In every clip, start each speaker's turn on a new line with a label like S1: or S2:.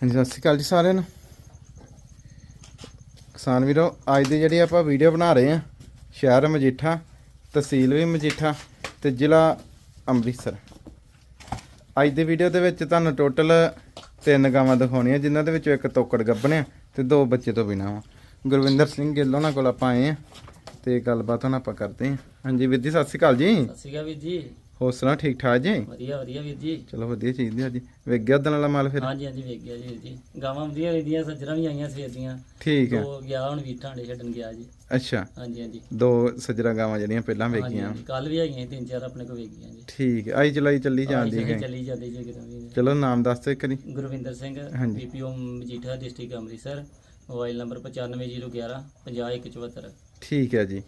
S1: ਹਾਂਜੀ, ਸਤਿ ਸ਼੍ਰੀ ਅਕਾਲ ਜੀ ਸਾਰਿਆਂ ਨੂੰ। ਕਿਸਾਨ ਵੀਰੋ, ਅੱਜ ਦੀ ਜਿਹੜੀ ਆਪਾਂ ਵੀਡੀਓ ਬਣਾ ਰਹੇ ਹਾਂ, ਸ਼ਹਿਰ ਮਜੀਠਾ, ਤਹਿਸੀਲ ਵੀ ਮਜੀਠਾ ਤੇ ਜ਼ਿਲ੍ਹਾ ਅੰਮ੍ਰਿਤਸਰ। ਅੱਜ ਦੀ ਵੀਡੀਓ ਦੇ ਵਿੱਚ ਤੁਹਾਨੂੰ ਟੋਟਲ ਤਿੰਨ ਗਾਵਾਂ ਦਿਖਾਉਣੀਆਂ, ਜਿਨ੍ਹਾਂ ਦੇ ਵਿੱਚੋਂ ਇੱਕ ਤੋਕੜ ਗੱਭਣਿਆ ਤੇ ਦੋ ਬੱਚੇ ਤੋਂ ਬਿਨਾਂ ਵਾ। ਗੁਰਵਿੰਦਰ ਸਿੰਘ ਗਿੱਲ ਉਹਨਾਂ ਕੋਲ ਆਪਾਂ ਆਏ ਆ ਤੇ ਗੱਲਬਾਤ ਹੁਣ ਆਪਾਂ ਕਰਦੇ ਹਾਂ। ਹਾਂਜੀ ਵੀਰ ਜੀ, ਸਤਿ ਸ਼੍ਰੀ ਅਕਾਲ ਜੀ।
S2: ਸਤਿ ਸ਼੍ਰੀ ਅਕਾਲ ਵੀਰ ਜੀ।
S1: ਹੋਰ ਸੁਣਾਓ ਠੀਕ ਠਾਕ ਜੀ?
S2: ਵਧੀਆ ਵਧੀਆ ਵੀਰ ਜੀ।
S1: ਚਲੋ ਵਧੀਆ ਚਾਹੀਦੀ ਅੱਜ। ਵੇਖ ਗਿਆ ਉਦਣ ਵਾਲਾ ਮਾਲ ਫਿਰ?
S2: ਹਾਂਜੀ ਹਾਂਜੀ ਵੇਖ ਗਿਆ ਜੀ ਵੀਰ ਜੀ। ਗਾਵਾਂ ਵਧੀਆ ਰਹਿੰਦੀਆਂ ਸੱਜਰਾਂ ਵੀ ਆਈਆਂ ਸਵੇਰ ਦੀਆਂ।
S1: ਠੀਕ ਹੈ।
S2: ਤੋਂ ਗਿਆ ਹੁਣ ਵੀਠਾਂ ਦੇ ਛੱਡਣ ਗਿਆ ਜੀ।
S1: ਅੱਛਾ।
S2: ਹਾਂਜੀ ਹਾਂਜੀ।
S1: ਦੋ ਸਜਰਾ ਗਾਵਾਂ ਜਿਹੜੀਆਂ ਪਹਿਲਾਂ ਵੇਖੀਆਂ।
S2: ਕੱਲ ਵੀ ਆਈਆਂ ਤਿੰਨ ਚਾਰ ਆਪਣੇ ਕੋਲ ਵੇਖ ਗਈਆਂ ਜੀ।
S1: ਠੀਕ ਹੈ। ਆਈ ਚਲਾਈ ਚੱਲੀ ਜਾਂਦੀ ਹੈ।
S2: ਚੱਲੀ ਜਾਂਦੀ ਜੀ ਕਿਤੇ ਵੀ।
S1: ਚਲੋ ਨਾਮ ਦੱਸ ਇੱਕ ਵਾਰੀ।
S2: Gurvinder Singh. BPO Majitha district Amritsar mobile number 95011 50174
S1: ਠੀਕ ਹੈ ਜੀ।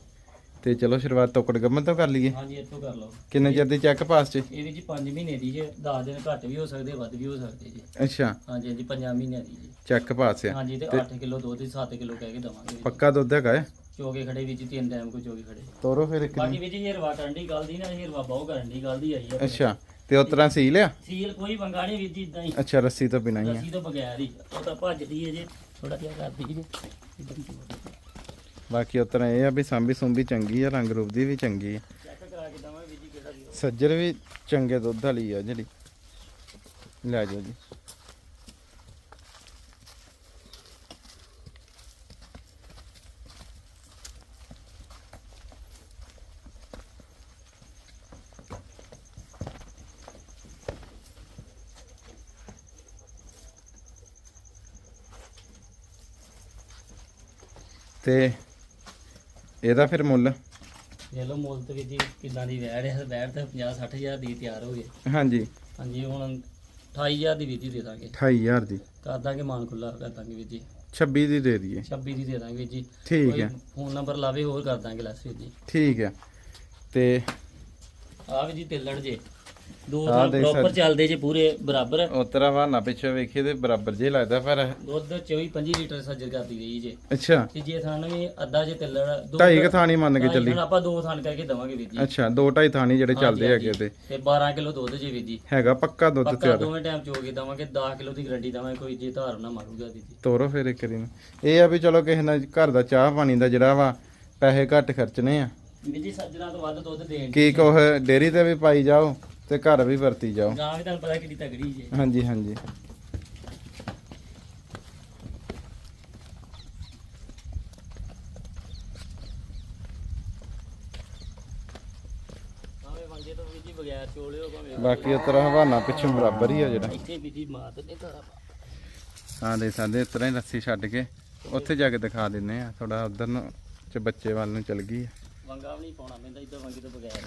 S1: ਤੇ ਚਲੋ ਸ਼ੁਰੂਆਤ ਤੋਕੜ ਗੱਮਨ ਤੋਂ ਕਰ ਲਈਏ।
S2: ਹਾਂਜੀ ਇੱਥੋਂ ਕਰ ਲਓ।
S1: ਕਿੰਨੇ ਚਿਰ ਦੀ ਚੈੱਕ ਪਾਸ ਚ
S2: ਇਹਦੇ ਜੀ 5 ਮਹੀਨੇ ਦੀ ਜੇ 10 ਦਿਨ ਘੱਟ ਵੀ ਹੋ ਸਕਦੇ ਵੱਧ ਵੀ ਹੋ ਸਕਦੇ ਜੀ।
S1: ਅੱਛਾ।
S2: ਹਾਂਜੀ ਹਾਂਜੀ 5 ਮਹੀਨਿਆਂ ਦੀ ਜੀ।
S1: ਚੈੱਕ ਪਾਸ ਆ।
S2: ਹਾਂਜੀ ਤੇ 8 ਕਿਲੋ ਦੁੱਧ 7 ਕਿਲੋ ਕਹਿ ਕੇ ਦਵਾਂਗੇ।
S1: ਪੱਕਾ ਦੁੱਧ ਹੈਗਾ ਹੈ
S2: ਚੋਗੇ ਖੜੇ ਵਿੱਚ ਤਿੰਨ ਟਾਈਮ ਕੋ ਚੋਗੇ ਖੜੇ।
S1: ਤੋਰੋ ਫਿਰ ਇੱਕ
S2: ਬਾਕੀ ਵਿੱਚ ਹੀਰਵਾ ਕਰਨ ਦੀ ਗੱਲ ਦੀ ਨਾ ਹੀਰਵਾ ਬਹੁ ਕਰਨ ਦੀ ਗੱਲ ਦੀ ਆਈ ਆ।
S1: ਅੱਛਾ। ਤੇ ਉਸ ਤਰ੍ਹਾਂ ਸੀ ਲਿਆ
S2: ਸੀਲ ਕੋਈ ਮੰਗਾ ਨਹੀਂ ਵੀਰ ਜੀ ਇਦਾਂ ਹੀ।
S1: ਅੱਛਾ ਰੱਸੀ ਤੋਂ ਬਿਨਾਂ ਹੀ ਆ।
S2: ਅਸੀਂ ਤੋਂ ਬਗੈਰ ਹੀ। ਉਹ ਤਾਂ ਭੱਜਦੀ ਹੈ ਜੇ ਥੋੜਾ ਜਿਹਾ ਕਰਦੀ ਜੇ।
S1: ਬਾਕੀ ਉਸ ਤਰ੍ਹਾਂ ਇਹ ਆ ਵੀ ਸਾਂਭੀ ਸੁੰਭੀ ਚੰਗੀ ਆ, ਰੰਗ ਰੂਪ ਦੀ ਵੀ ਚੰਗੀ ਆ। ਸੱਜਰ ਵੀ ਚੰਗੇ ਦੁੱਧ ਵਾਲੀ ਆ ਜਿਹੜੀ। ਲੈ ਜਾਓ ਜੀ। ਤੇ ਇਹਦਾ ਫਿਰ ਮੁੱਲ?
S2: ਇਹ ਲੋ ਮੁੱਲ ਤੇ ਜੀ ਕਿੱਦਾਂ ਦੀ ਵੈੜ ਹੈ ਵੈੜ ਤਾਂ 50 60000 ਦੀ ਤਿਆਰ ਹੋ ਗਏ
S1: ਹਾਂਜੀ।
S2: ਹਾਂਜੀ ਹੁਣ 28000 ਦੀ ਵੀਰ ਜੀ ਦੇ ਦਾਂਗੇ।
S1: 28000 ਦੀ?
S2: ਕਰ ਦਾਂਗੇ ਮਾਨ ਖੁੱਲਾ ਕਰ ਦਾਂਗੇ ਵੀਰ ਜੀ।
S1: 26 ਦੀ ਦੇ ਦਈਏ।
S2: 26 ਦੀ ਦੇ ਦਾਂਗੇ ਵੀਰ ਜੀ।
S1: ਠੀਕ ਹੈ।
S2: ਫੋਨ ਨੰਬਰ ਲਾਵੇ ਹੋਰ ਕਰ ਦਾਂਗੇ ਲੈਸ ਵੀਰ ਜੀ।
S1: ਠੀਕ ਹੈ। ਤੇ
S2: ਆ ਵੀ ਜੀ ਤਿੱਲੜ ਜੇ। ਦੋ
S1: ਦੇਖ
S2: ਪ੍ਰੋਪਰ
S1: ਸਕਦੇ।
S2: ਚੱਲਦੇ ਜੇ ਪੂਰੇ ਬਰਾਬਰ।
S1: ਉਤਰਾ ਵਾਨਾ ਪਿੱਛੇ ਵੇਖੀਏ ਤੇ ਬਰਾਬਰ ਜੇ ਲੱਗਦਾ ਪਰ।
S2: ਦੁੱਧ 24 25 ਲੀਟਰ ਸੱਜਰ ਕਰਦੀ ਗਈ ਜੇ।
S1: ਅੱਛਾ।
S2: ਤੇ ਜੇ ਥਾਣ ਵੀ ਅੱਧਾ ਜੇ ਤਿੱਲੜ ਦੋ
S1: ਢਾਈ ਕੁ ਥਾਣੀ ਮੰਨ ਕੇ
S2: ਢਾਈ
S1: ਚੱਲੀ।
S2: ਥਾਣ ਆਪਾਂ ਦੋ ਥਾਣ ਕਰਕੇ ਦਵਾਂਗੇ ਵੀਰ ਜੀ।
S1: ਅੱਛਾ ਦੋ ਢਾਈ ਥਾਣੀ ਜਿਹੜੇ ਚੱਲਦੇ ਹੈਗੇ ਤੇ।
S2: ਤੇ 12 ਕਿਲੋ ਦੁੱਧ ਜੇ ਵੀਰ ਜੀ।
S1: ਹੈਗਾ ਪੱਕਾ ਦੁੱਧ
S2: ਪੱਕਾ
S1: ਤਿਆਰ।
S2: ਦੋਵੇਂ ਟਾਈਮ ਚੋਗੇ ਦਵਾਂਗੇ 10 ਕਿਲੋ ਦੀ ਗਰੰਟੀ ਦਵਾਂਗੇ ਕੋਈ ਜੇ ਧਾਰ ਨਾ ਮਾਰੂਗਾ ਵੀਰ ਜੀ।
S1: ਤੋਰੋ ਫਿਰ ਇੱਕ ਵਾਰੀ। ਨੂੰ। ਇਹ ਆ ਵੀ ਚਲੋ ਕਿਸੇ ਨਾਲ ਘਰ ਦਾ ਚਾਹ ਪਾਣੀ ਦਾ ਜਿਹੜਾ ਵਾ ਪੈਸੇ ਘੱਟ ਖਰਚਣੇ ਆ।
S2: ਵੀਰ ਜੀ ਸੱਜਣਾ ਤੋਂ ਵੱਧ ਦੁੱਧ ਦੇਣ
S1: ਕੀ ਕੋਹ ਡੇਰੀ ਤੇ ਵੀ ਪਾਈ ਜਾਓ। ਤੇ ਘਰ ਵੀ ਵਰਤੀ ਜਾਓ।
S2: ਗਾਂ ਵੀ ਤੁਹਾਨੂੰ ਪਤਾ ਕਿੰਨੀ ਤਗੜੀ ਜੇ।
S1: ਹਾਂਜੀ ਹਾਂਜੀ। ਬਾਕੀ ਉਤਰਾ ਹਵਾਨਾ ਪਿੱਛੋਂ ਬਰਾਬਰ ਹੀ ਆ ਜਿਹੜਾ।
S2: ਇੱਥੇ ਜੀ ਮਾਰ ਦਿੰਦੇ ਧਾਰਾ
S1: ਹਾਂ ਦੇ ਸਕਦੇ ਇਸ ਤਰ੍ਹਾਂ ਹੀ ਰੱਸੀ ਛੱਡ ਕੇ ਉੱਥੇ ਜਾ ਕੇ ਦਿਖਾ ਦਿੰਨੇ ਆ। ਥੋੜਾ ਉਧਰ ਨੂੰ ਚ ਬੱਚੇ ਵੱਲ ਨੂੰ ਚਲ ਗਈ ਆ।
S2: ਵੰਗਾ ਵੀ ਨਹੀਂ ਪਾਉਣਾ ਪੈਂਦਾ ਇਦਾਂ ਵੰਗੇ ਤੋਂ ਬਗੈਰ।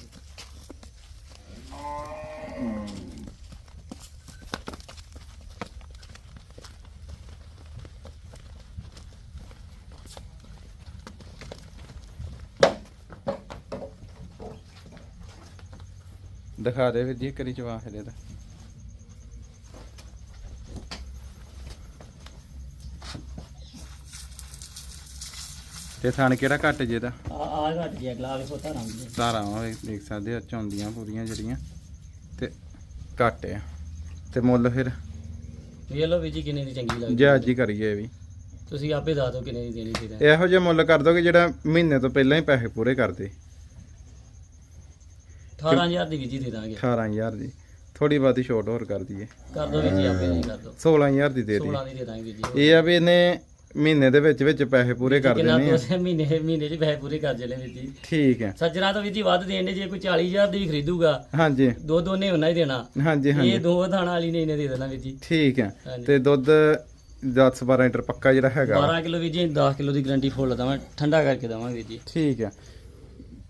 S1: ਦਿਖਾ ਦੇ ਵੀਰ ਜੀ ਕਰੀ ਚਵਾ ਇਹਦੇ ਤੇ ਥਣ ਕਿਹੜਾ ਘੱਟ ਜੇ ਦਾ
S2: ਆ ਆ ਘਟ ਜੇ ਅਗਲਾ ਵੇਖੋ ਧਾਰਾਂ ਵੀ
S1: ਧਾਰਾਂ ਉਹ ਦੇਖ ਸਕਦੇ ਹੋ ਚੌਂਦੀਆਂ ਪੂਰੀਆਂ ਜਿਹੜੀਆਂ। ਤੇ ਘੱਟ ਆ। ਤੇ ਮੁੱਲ ਫਿਰ?
S2: ਵੇਖ ਲਓ ਵੀਰ ਜੀ ਕਿੰਨੇ ਦੀ ਚੰਗੀ ਲੱਗਦੀ
S1: ਜੇ ਅੱਜ ਹੀ ਕਰੀਏ ਇਹ ਵੀ।
S2: ਤੁਸੀਂ ਆਪੇ ਦੱਸ ਦਿਓ ਕਿੰਨੇ ਦੀ ਦੇਣੀ ਸੀ ਤਾਂ।
S1: ਇਹੋ ਜਿਹਾ ਮੁੱਲ ਕਰ ਦੋਗੇ ਜਿਹੜਾ ਮਹੀਨੇ ਤੋਂ ਪਹਿਲਾਂ ਹੀ ਪੈਸੇ ਪੂਰੇ ਕਰਦੇ।
S2: 18000 ਦੀ ਜੀ ਦੇ ਦਾਂਗੇ।
S1: 18000 ਦੀ। ਥੋੜੀ ਬਾਤੀ ਛੋਟ ਹੋਰ ਕਰ ਦਈਏ।
S2: ਕਰ ਦੋ ਵੀਰ ਜੀ ਆਪੇ ਨਹੀਂ ਕਰ ਦੋ।
S1: 16000 ਦੀ ਦੇ ਦਈਏ।
S2: 16 ਦੀ ਦੇ ਦਾਂਗੇ ਜੀ।
S1: ਇਹ ਆ ਵੀ ਇਹਨੇ ਮਹੀਨੇ ਦੇ ਵਿੱਚ ਵਿੱਚ ਪੈਸੇ ਪੂਰੇ ਕਰ
S2: ਕਿੰਨਾ
S1: ਦੇਣੇ ਆ।
S2: ਤੁਸੀਂ ਮਹੀਨੇ ਮਹੀਨੇ ਚ ਪੈਸੇ ਪੂਰੇ ਕਰ ਜਲੇ ਵੀਰ ਜੀ।
S1: ਠੀਕ ਹੈ।
S2: ਸੱਜਣਾ ਤਾਂ ਵੀਰ ਜੀ ਵੱਧ ਦੇਣ ਦੇ ਜੇ ਕੋਈ 40000 ਦੀ ਖਰੀਦੂਗਾ
S1: ਹਾਂਜੀ।
S2: ਦੋ ਦੋਨੇ ਉਹਨਾਂ ਹੀ ਦੇਣਾ।
S1: ਹਾਂਜੀ ਹਾਂਜੀ।
S2: ਇਹ ਦੋ ਥਾਣਾ ਵਾਲੀ ਨੇ ਇਹਨੇ ਦੇ ਦੇਣਾ ਵੀਰ ਜੀ।
S1: ਠੀਕ ਹੈ।
S2: ਹਾਂਜੀ।
S1: ਤੇ ਦੁੱਧ 10 12 ਲੀਟਰ ਪੱਕਾ ਜਿਹੜਾ ਹੈਗਾ।
S2: 12 ਕਿਲੋ ਵੀਰ ਜੀ 10 ਕਿਲੋ ਦੀ ਗਰੰਟੀ ਫੁੱਲ ਦਵਾਂ ਠੰਡਾ ਕਰਕੇ ਦਵਾਂ ਵੀਰ ਜੀ।
S1: ਠੀਕ ਹੈ।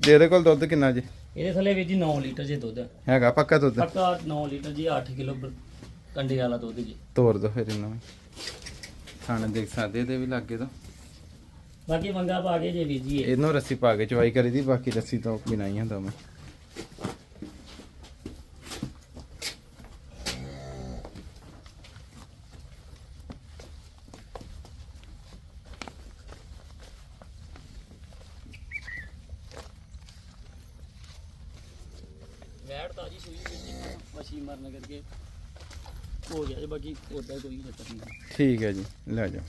S1: ਤੇ ਇਹਦੇ ਕੋਲ ਦੁੱਧ ਕਿੰਨਾ ਜੀ?
S2: ਇਹਦੇ ਥੱਲੇ ਵੀਰ ਜੀ 9 ਲੀਟਰ ਜੇ ਦੁੱਧ।
S1: ਹੈਗਾ ਪੱਕਾ ਦੁੱਧ?
S2: ਪੱਕਾ 9 ਲੀਟਰ ਜੀ 8 ਕਿਲੋ ਬ- ਕੰਡੇ ਵਾਲਾ ਦੁੱਧ ਜੀ।
S1: ਤੋਰ ਦੋ ਫਿਰ ਇਹਨੂੰ। ਖਾਣ ਦੇਖ ਸਕਦੇ ਇਹਦੇ ਵੀ ਲੱਗੇ ਤੋਂ।
S2: ਬਾਕੀ ਮੰਗਾ ਪਾ ਕੇ ਜੇ ਵੀਰ ਜੀ ਇਹ।
S1: ਇਹਨੂੰ ਰੱਸੀ ਪਾ ਕੇ ਚਵਾਈ ਕਰੀ ਦੀ ਬਾਕੀ ਰੱਸੀ ਤੋਂ ਬਿਨਾਂ ਹੀ ਹੁੰਦਾ ਮੈਂ।
S2: ਵੈੜ ਤਾਜੀ ਸੂਈ ਵੀਰ ਜੀ ਮੱਛੀ ਮਰਨ ਕਰਕੇ। ਹੋ ਗਿਆ ਜੀ ਬਾਕੀ ਉਦਾਂ ਕੋਈ ਚੱਕਰ ਨਹੀਂ।
S1: ਠੀਕ ਹੈ ਜੀ ਲੈ ਜਾਓ।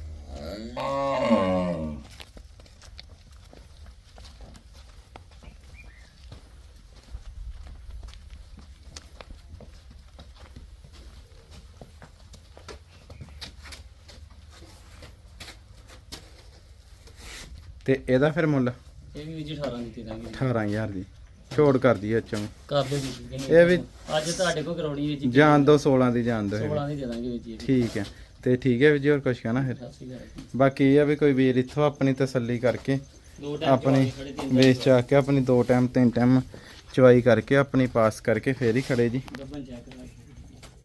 S1: ਤੇ ਇਹਦਾ ਫਿਰ ਮੁੱਲ?
S2: ਇਹ ਵੀ ਵੀਰ ਜੀ 18 ਦਿੱਤੀ ਦਾਂਗੇ
S1: 18000 ਦੀ। ਛੋੜ ਕਰ ਦਈਏ ਅੱਛਾ
S2: ਕਰ ਦਿਓ ਵੀਰ ਜੀ
S1: ਇਹ ਵੀ
S2: ਅੱਜ ਤੁਹਾਡੇ ਕੋਲ ਕਰਾਉਣੀ ਵੀਰ ਜੀ
S1: ਜਾਣ ਦੋ 16 ਦੀ ਜਾਣ ਦੋ
S2: 16 ਦੀ ਦੇ ਦਾਂਗੇ ਵੀਰ ਜੀ।
S1: ਠੀਕ ਹੈ। ਤੇ ਠੀਕ ਹੈ ਵੀ ਜੀ ਹੋਰ ਕੁਛ ਕਹਿਣਾ ਫਿਰ?
S2: ਸਤਿ ਸ਼੍ਰੀ ਅਕਾਲ ਜੀ।
S1: ਬਾਕੀ ਇਹ ਆ ਵੀ ਕੋਈ ਵੀਰ ਇੱਥੋਂ ਆਪਣੀ ਤਸੱਲੀ ਕਰਕੇ
S2: ਦੋ ਟਾਈਮ
S1: ਆਪਣੀ ਵੇਚ ਚਾ ਕੇ ਆਪਣੀ ਦੋ ਟਾਈਮ ਤਿੰਨ ਟਾਈਮ ਚਵਾਈ ਕਰਕੇ ਆਪਣੀ ਪਾਸ ਕਰਕੇ ਫੇਰ ਹੀ ਖੜੇ ਜੀ।
S2: ਗੱਬਨ ਚੈੱਕ ਕਰਾ